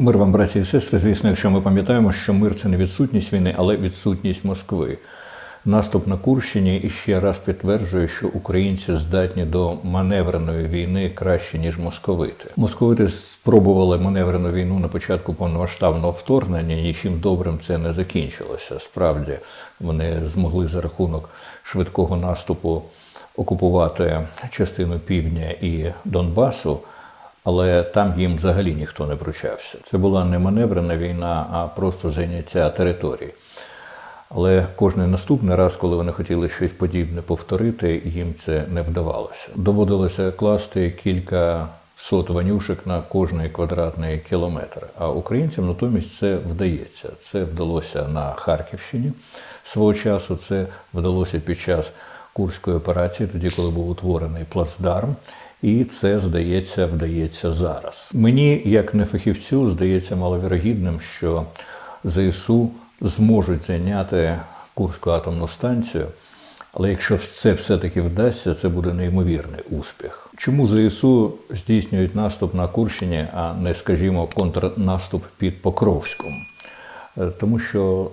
Мир вам, браті і сестри. Звісно, якщо ми пам'ятаємо, що мир це не відсутність війни, але відсутність Москви. Наступ на Курщині іще раз підтверджує, що українці здатні до маневреної війни краще ніж московити. Московити спробували маневрену війну на початку повномасштабного вторгнення. Нічим добрим це не закінчилося. Справді вони змогли за рахунок швидкого наступу окупувати частину півдня і Донбасу. Але там їм взагалі ніхто не пручався. Це була не маневрена війна, а просто зайняття території. Але кожний наступний раз, коли вони хотіли щось подібне повторити, їм це не вдавалося. Доводилося класти кілька сот ванюшек на кожний квадратний кілометр. А українцям натомість це вдається. Це вдалося на Харківщині свого часу. Це вдалося під час Курської операції, тоді коли був утворений плацдарм. І це здається, вдається зараз. Мені, як не фахівцю, здається маловірогідним, що ЗСУ зможуть зайняти Курську атомну станцію. Але якщо це все-таки вдасться, це буде неймовірний успіх. Чому ЗСУ здійснюють наступ на Курщині, а не, скажімо, контрнаступ під Покровськом? Е, Тому що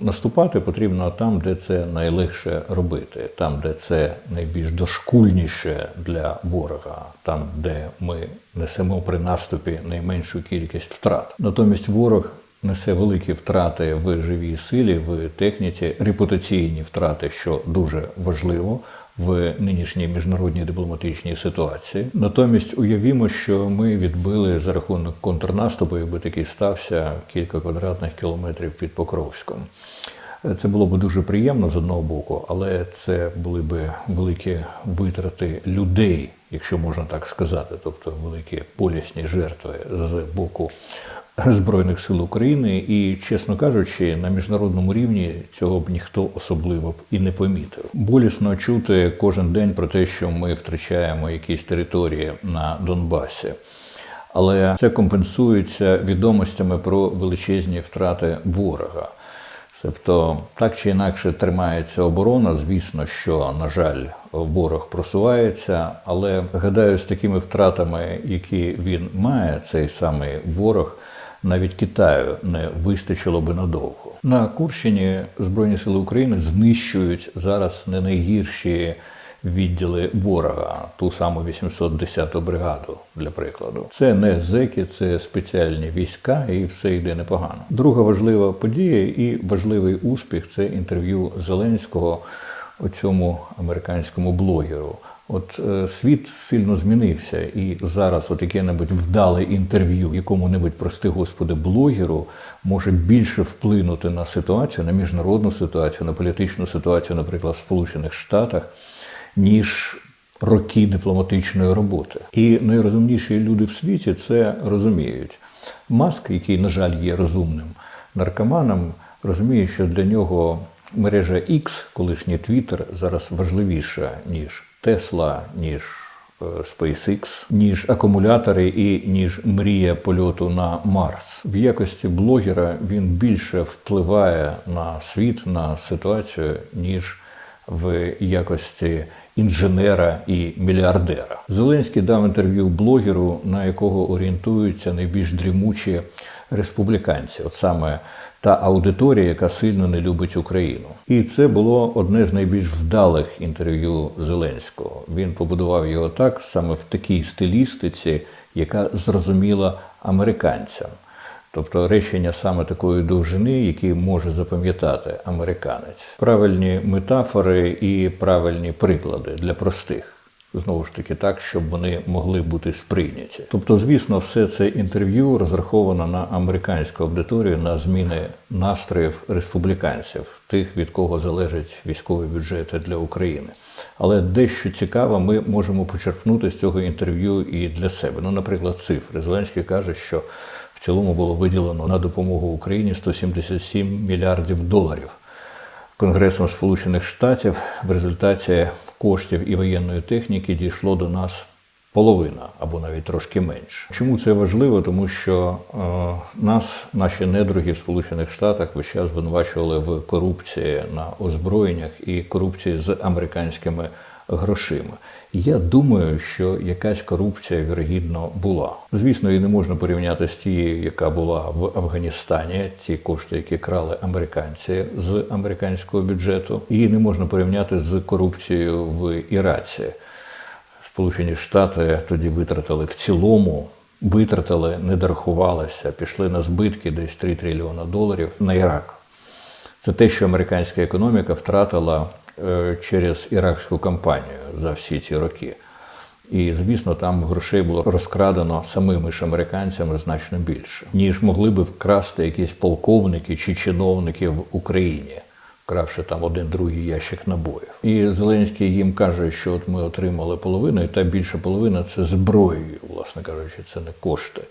наступати потрібно там, де це найлегше робити, там, де це найбільш дошкульніше для ворога, там, де ми несемо при наступі найменшу кількість втрат. Натомість ворог несе великі втрати в живій силі, в техніці, репутаційні втрати, що дуже важливо в нинішній міжнародній дипломатичній ситуації. Натомість уявімо, що ми відбили за рахунок контрнаступу, якби такий стався кілька квадратних кілометрів під Покровськом. Це було б дуже приємно з одного боку, але це були б великі витрати людей, якщо можна так сказати, тобто великі полісні жертви з боку Збройних сил України. І, чесно кажучи, на міжнародному рівні цього б ніхто особливо б і не помітив. Болісно чути кожен день про те, що ми втрачаємо якісь території на Донбасі. Але це компенсується відомостями про величезні втрати ворога. Тобто, так чи інакше тримається оборона. Звісно, що, на жаль, ворог просувається, але гадаю, з такими втратами, які він має, цей самий ворог, навіть Китаю не вистачило би надовго. На Курщині Збройні Сили України знищують зараз не найгірші відділи ворога, ту саму 810-ту бригаду, для прикладу. Це не зеки, це спеціальні війська, і все йде непогано. Друга важлива подія і важливий успіх це інтерв'ю Зеленського цьому американському блогеру. От е, світ сильно змінився, і зараз от яке-небудь вдале інтерв'ю якому-небудь, прости господи, блогеру може більше вплинути на ситуацію, на міжнародну ситуацію, на політичну ситуацію, наприклад, в Сполучених Штатах, ніж роки дипломатичної роботи. І найрозумніші люди в світі це розуміють. Маск, який, на жаль, є розумним наркоманом, розуміє, що для нього мережа X, колишній Twitter, зараз важливіша, ніж Тесла, ніж е, SpaceX, ніж акумулятори і ніж мрія польоту на Марс. В якості блогера він більше впливає на світ, на ситуацію, ніж в якості інженера і мільярдера. Зеленський дав інтерв'ю блогеру, на якого орієнтуються найбільш дрімучі республіканці, от саме та аудиторія, яка сильно не любить Україну. І це було одне з найбільш вдалих інтерв'ю Зеленського. Він побудував його так, саме в такій стилістиці, яка зрозуміла американцям. Тобто речення саме такої довжини, які може запам'ятати американець, правильні метафори і правильні приклади для простих. Знову ж таки, так, щоб вони могли бути сприйняті. Тобто, звісно, все це інтерв'ю розраховано на американську аудиторію на зміни настроїв республіканців, тих, від кого залежать військові бюджети для України. Але дещо цікаве ми можемо почерпнути з цього інтерв'ю і для себе. Ну, наприклад, цифри. Зеленський каже, що в цілому було виділено на допомогу Україні 177 мільярдів доларів. Конгресом Сполучених Штатів в результаті коштів і воєнної техніки дійшло до нас половина або навіть трошки менше. Чому це важливо? Тому що е, нас, наші недруги в Сполучених Штатах, весь час звинувачували в корупції на озброєннях і корупції з американськими грошима. Я думаю, що якась корупція вірогідно була. Звісно, її не можна порівняти з тією, яка була в Афганістані. Ці кошти, які крали американці з американського бюджету, її не можна порівняти з корупцією в Іраці. Сполучені Штати тоді витратили в цілому, витратили, не дорахувалися, пішли на збитки десь 3 трильйона доларів на Ірак. Це те, що американська економіка втратила через іракську кампанію за всі ці роки. І, звісно, там грошей було розкрадено самими ж американцями значно більше, ніж могли би вкрасти якісь полковники чи чиновники в Україні, вкравши там один другий ящик набоїв. І Зеленський їм каже, що от ми отримали половину, і та більша половина це зброєю, власне кажучи, це не кошти.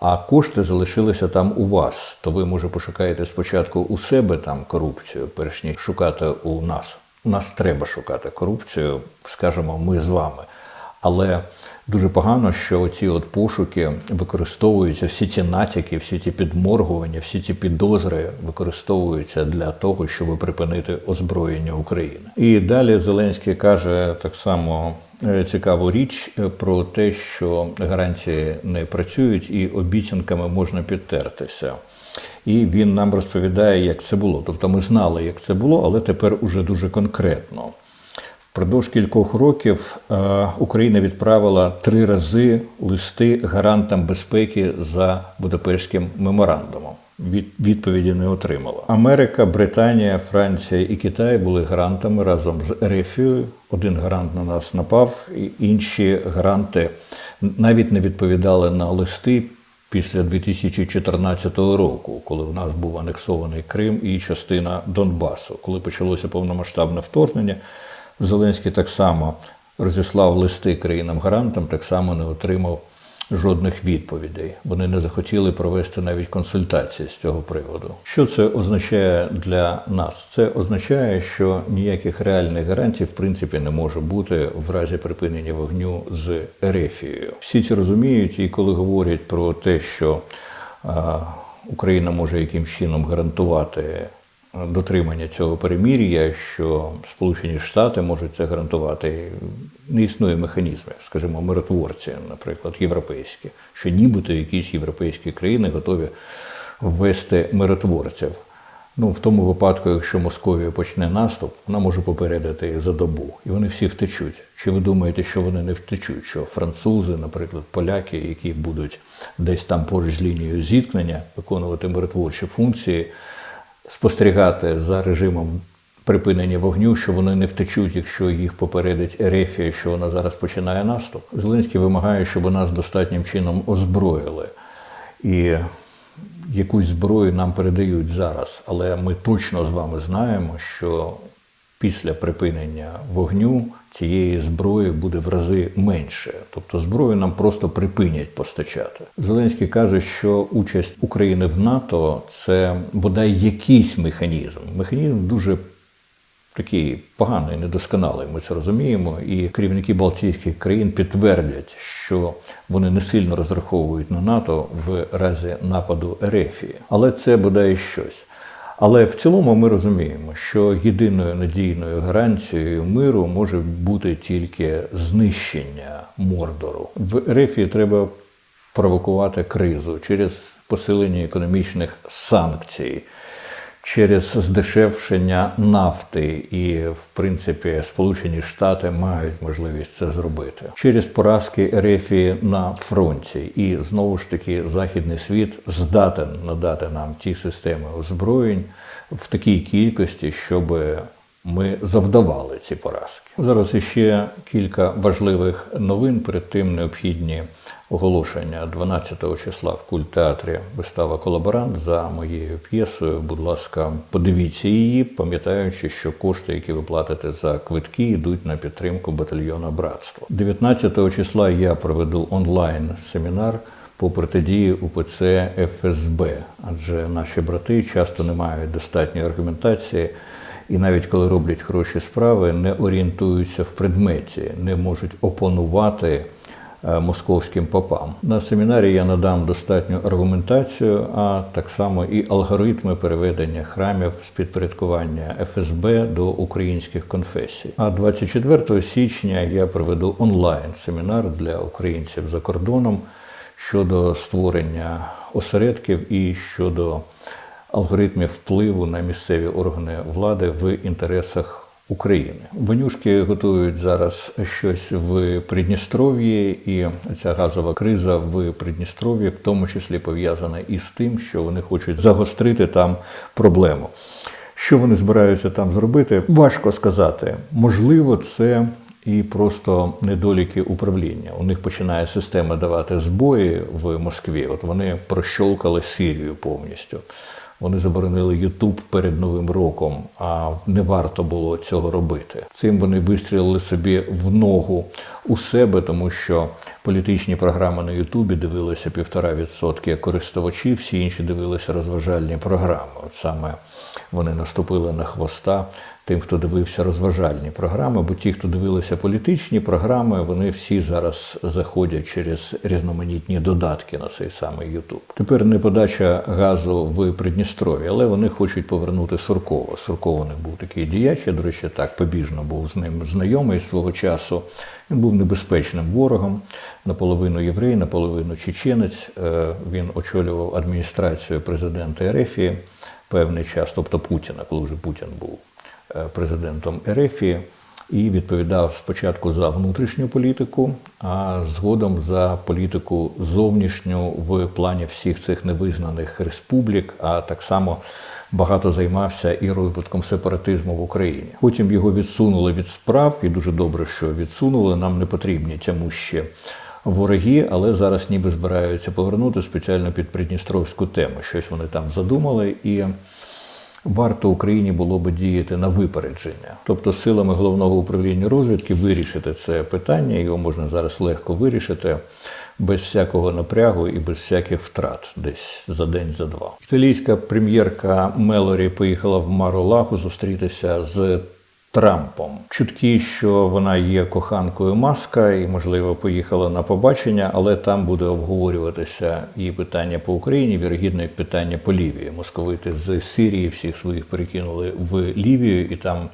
А кошти залишилися там у вас. То ви, може, пошукаєте спочатку у себе там корупцію, перш ніж шукати у нас. У нас треба шукати корупцію, скажімо, ми з вами. Але дуже погано, що оці от пошуки використовуються, всі ці натяки, всі ці підморгування, всі ці підозри використовуються для того, щоб припинити озброєння України. І далі Зеленський каже так само е, цікаву річ е, про те, що гарантії не працюють і обіцянками можна підтертися. І він нам розповідає, як це було. Тобто ми знали, як це було, але тепер уже дуже конкретно. Впродовж кількох років е, Україна відправила три рази листи гарантам безпеки за Будапештським меморандумом. Відповіді не отримала. Америка, Британія, Франція і Китай були гарантами разом з Ерефією. Один гарант на нас напав, і інші гаранти навіть не відповідали на листи після 2014 року, коли в нас був анексований Крим і частина Донбасу. Коли почалося повномасштабне вторгнення, Зеленський так само розіслав листи країнам-гарантам, так само не отримав жодних відповідей. Вони не захотіли провести навіть консультації з цього приводу. Що це означає для нас? Це означає, що ніяких реальних гарантій в принципі не може бути в разі припинення вогню з Ерефією. Всі це розуміють, і коли говорять про те, що Україна може якимсь чином гарантувати дотримання цього перемір'я, що Сполучені Штати можуть це гарантувати. Не існує механізмів, скажімо, миротворці, наприклад, європейські, що нібито якісь європейські країни готові ввести миротворців. Ну, в тому випадку, якщо Московія почне наступ, вона може попередити за добу, і вони всі втечуть. Чи ви думаєте, що вони не втечуть? Що французи, наприклад, поляки, які будуть десь там поруч з лінією зіткнення, виконувати миротворчі функції, спостерігати за режимом припинення вогню, що вони не втечуть, якщо їх попередить Ерефія, що вона зараз починає наступ. Зеленський вимагає, щоб нас достатнім чином озброїли. І якусь зброю нам передають зараз, але ми точно з вами знаємо, що після припинення вогню цієї зброї буде в рази менше. Тобто зброю нам просто припинять постачати. Зеленський каже, що участь України в НАТО це бодай якийсь механізм. Механізм дуже такий поганий, недосконалий. Ми це розуміємо. І керівники Балтійських країн підтвердять, що вони не сильно розраховують на НАТО в разі нападу Ерефії. Але це бодай щось. Але в цілому ми розуміємо, що єдиною надійною гарантією миру може бути тільки знищення Мордору. В Рифі треба провокувати кризу через посилення економічних санкцій через здешевшення нафти, і в принципі Сполучені Штати мають можливість це зробити. Через поразки Ерефії на фронті, і знову ж таки західний світ здатен надати нам ті системи озброєнь в такій кількості, щоб ми завдавали ці поразки. Зараз іще кілька важливих новин. Перед тим необхідні оголошення 12 числа в культтеатрі вистава колаборант за моєю п'єсою. Будь ласка, подивіться її, пам'ятаючи, що кошти, які ви платите за квитки, йдуть на підтримку батальйона братство. 19 числа я проведу онлайн семінар. По протидії УПЦ ФСБ, адже наші брати часто не мають достатньої аргументації і навіть коли роблять хороші справи, не орієнтуються в предметі, не можуть опонувати е, московським попам. На семінарі я надам достатню аргументацію, а так само і алгоритми переведення храмів з підпорядкування ФСБ до українських конфесій. А 24 січня я проведу онлайн семінар для українців за кордоном щодо створення осередків і щодо алгоритмів впливу на місцеві органи влади в інтересах України. Вонюшки готують зараз щось в Придністров'ї, і ця газова криза в Придністров'ї в тому числі пов'язана із тим, що вони хочуть загострити там проблему. Що вони збираються там зробити, важко сказати. Можливо, це і просто недоліки управління. У них починає система давати збої в Москві. От вони прощолкали Сирію повністю. Вони заборонили Ютуб перед Новим роком, а не варто було цього робити. Цим вони вистрілили собі в ногу у себе, тому що політичні програми на Ютубі дивилися півтора відсотки користувачів, всі інші дивилися розважальні програми. От саме вони наступили на хвоста тим, хто дивився розважальні програми, бо ті, хто дивилися політичні програми, вони всі зараз заходять через різноманітні додатки на цей самий Ютуб. Тепер не подача газу в Придністров'ї, але вони хочуть повернути Суркова. Сурков них був такий діяч, я, до речі, так побіжно був з ним знайомий свого часу. Він був небезпечним ворогом, наполовину єврей, наполовину чеченець. Е, Він очолював адміністрацію президента Ерефії певний час, тобто Путіна, коли вже Путін був президентом Ерефії, і відповідав спочатку за внутрішню політику, а згодом за політику зовнішню в плані всіх цих невизнаних республік, а так само багато займався і розвитком сепаратизму в Україні. Потім його відсунули від справ, і дуже добре, що відсунули. Нам не потрібні тямущі вороги, але зараз ніби збираються повернути спеціально під Придністровську тему. Щось вони там задумали і. Варто Україні було би діяти на випередження, тобто силами головного управління розвідки вирішити це питання. Його можна зараз легко вирішити без всякого напрягу і без всяких втрат, десь за день, за два. Італійська прем'єрка Мелорі поїхала в Маролаху зустрітися з Трампом. Чутки, що вона є коханкою Маска і, можливо, поїхала на побачення, але там буде обговорюватися і питання по Україні, вірогідно, і питання по Лівії. Московити з Сирії всіх своїх перекинули в Лівію, і там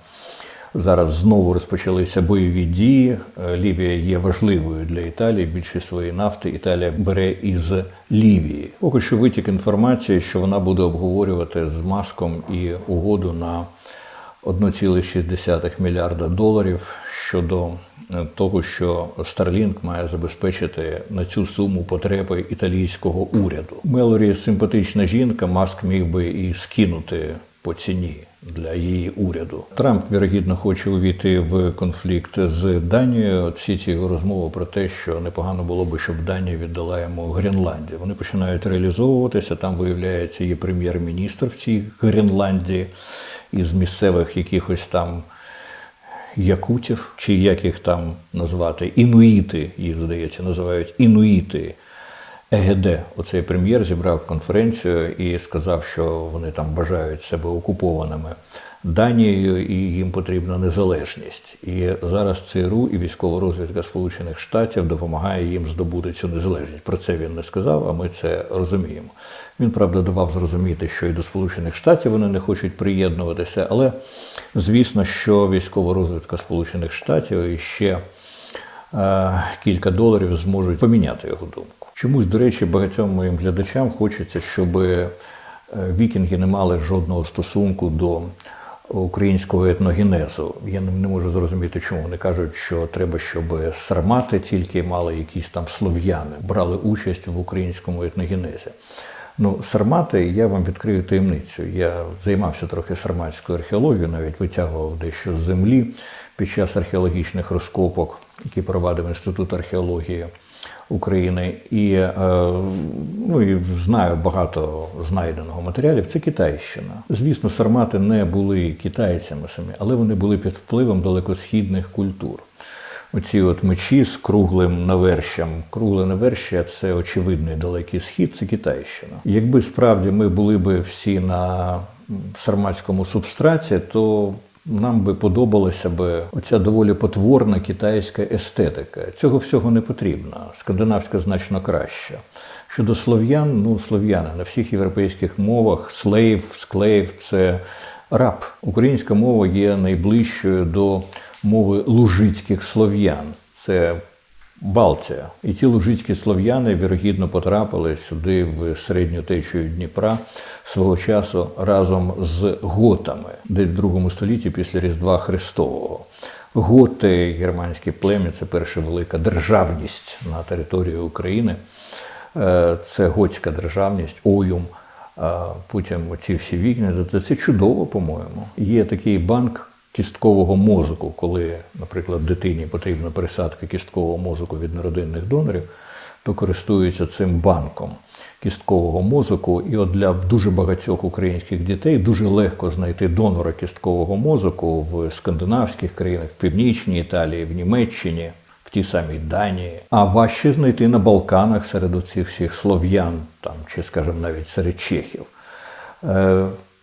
зараз знову розпочалися бойові дії. Е, Лівія є важливою для Італії. Більшість своєї нафти Італія бере із Лівії. Поки що витік інформації, що вона буде обговорювати з Маском і угоду на 1,6 мільярда доларів щодо е, того, що Starlink має забезпечити на цю суму потреби італійського уряду. Мелорі симпатична жінка, Маск міг би і скинути по ціні для її уряду. Трамп вірогідно хоче увійти в конфлікт з Данією. От Всі ці розмови про те, що непогано було би, щоб Данія віддала йому Гренландію. Вони починають реалізовуватися. Там виявляється є прем'єр-міністр в цій Гренландії із місцевих якихось там якутів, чи як їх там назвати, інуїти, їх здається, називають інуїти. ЕГД, оцей прем'єр зібрав конференцію і сказав, що вони там бажають себе окупованими Данією і їм потрібна незалежність. І зараз ЦРУ і військова розвідка Сполучених Штатів допомагає їм здобути цю незалежність. Про це він не сказав, а ми це розуміємо. Він правда давав зрозуміти, що і до Сполучених Штатів вони не хочуть приєднуватися, але звісно, що військова розвідка Сполучених Штатів і ще е, кілька доларів зможуть поміняти його думку. Чомусь, до речі, багатьом моїм глядачам хочеться, щоб е, вікінги не мали жодного стосунку до українського етногенезу. Я не можу зрозуміти, чому вони кажуть, що треба, щоб сармати тільки мали якісь там слов'яни, брали участь в українському етногенезі. Ну, сармати, я вам відкрию таємницю. Я займався трохи сарматською археологією, навіть витягував дещо з землі під час археологічних розкопок, які провадив Інститут археології України. І, е, ну, і знаю багато знайденого матеріалів. Це Китайщина. Звісно, сармати не були китайцями самі, але вони були під впливом далекосхідних культур. Оці от мечі з круглим навершям. Кругле навершя це очевидний далекий схід, це Китайщина. Якби справді ми були би всі на сарматському субстраті, то нам би подобалася би оця доволі потворна китайська естетика. Цього всього не потрібно. Скандинавська значно краща. Щодо слов'ян, ну слов'яни на всіх європейських мовах слейв, склейв це раб. Українська мова є найближчою до мови лужицьких слов'ян. Це Балтія. І ті лужицькі слов'яни, вірогідно, потрапили сюди в середню течію Дніпра свого часу разом з готами, десь в другому столітті після Різдва Христового. Готи, германське плем'я, це перша велика державність на території України. Е, Це готська державність, оюм. А Потім ці всі вікна, це- це чудово, по-моєму. Є такий банк кісткового мозку, коли, наприклад, дитині потрібна пересадка кісткового мозку від народинних донорів, то користуються цим банком кісткового мозку. І от для дуже багатьох українських дітей дуже легко знайти донора кісткового мозку в скандинавських країнах, в північній Італії, в Німеччині. В тій самій Данії, а важче знайти на Балканах серед оцих всіх слов'ян, там чи, скажімо, навіть серед чехів.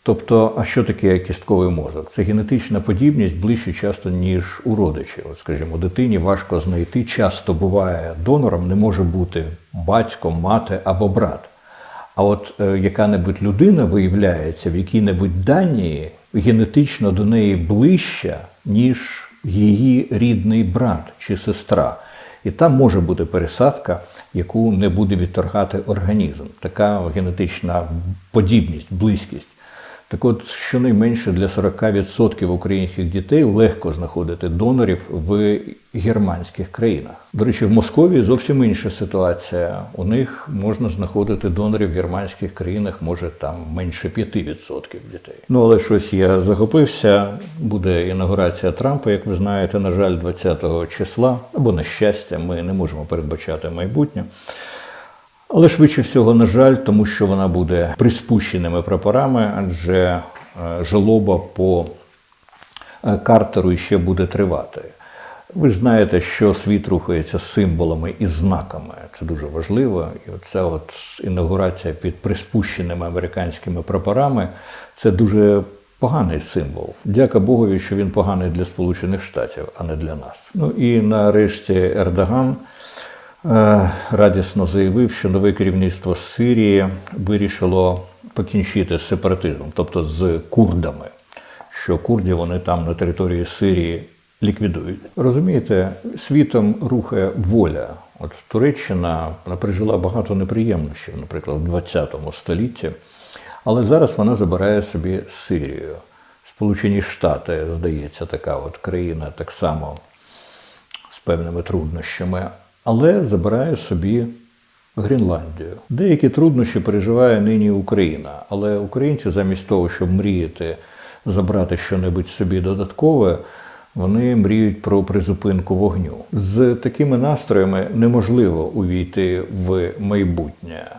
Тобто, а що таке кістковий мозок? Це генетична подібність ближче часто, ніж у родичів. От, скажімо, дитині важко знайти, часто буває донором, не може бути батько, мати або брат. А от е, яка-небудь людина виявляється в якій-небудь Данії генетично до неї ближча, ніж її рідний брат чи сестра. І там може бути пересадка, яку не буде відторгати організм. Така генетична подібність, близькість. Так от, щонайменше для 40% українських дітей легко знаходити донорів в германських країнах. До речі, в Московії зовсім інша ситуація. У них можна знаходити донорів в германських країнах, може там менше 5% дітей. Ну але щось я захопився. Буде інаугурація Трампа, як ви знаєте, на жаль, 20-го числа або на щастя, ми не можемо передбачати майбутнє. Але швидше всього, на жаль, тому що вона буде приспущеними прапорами, адже е, жалоба по е, Картеру ще буде тривати. Ви знаєте, що світ рухається символами і знаками. Це дуже важливо. І оця от інаугурація під приспущеними американськими прапорами це дуже поганий символ. Дяка Богові, що він поганий для Сполучених Штатів, а не для нас. Ну і нарешті Ердоган. Е, радісно заявив, що нове керівництво Сирії вирішило покінчити з сепаратизмом, тобто з курдами, що курдів вони там на території Сирії ліквідують. Розумієте, світом рухає воля. От Туреччина вона пережила багато неприємностей, наприклад, в 20 столітті, але зараз вона забирає собі Сирію. Сполучені Штати, здається, така от країна так само з певними труднощами, але забирає собі Гренландію. Деякі труднощі переживає нині Україна, але українці замість того, щоб мріяти забрати щонебудь собі додаткове, вони мріють про призупинку вогню. З такими настроями неможливо увійти в майбутнє.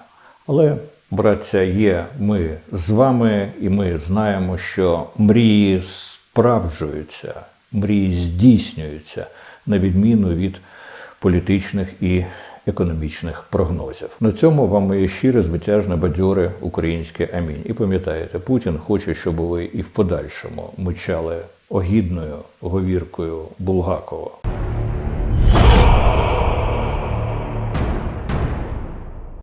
Але, браття, є ми з вами, і ми знаємо, що мрії справджуються, мрії здійснюються на відміну від політичних і економічних прогнозів. На цьому вам моє щире, звитяжне, бадьоре українське амінь. І пам'ятаєте, Путін хоче, щоб ви і в подальшому мичали огідною говіркою Булгакова.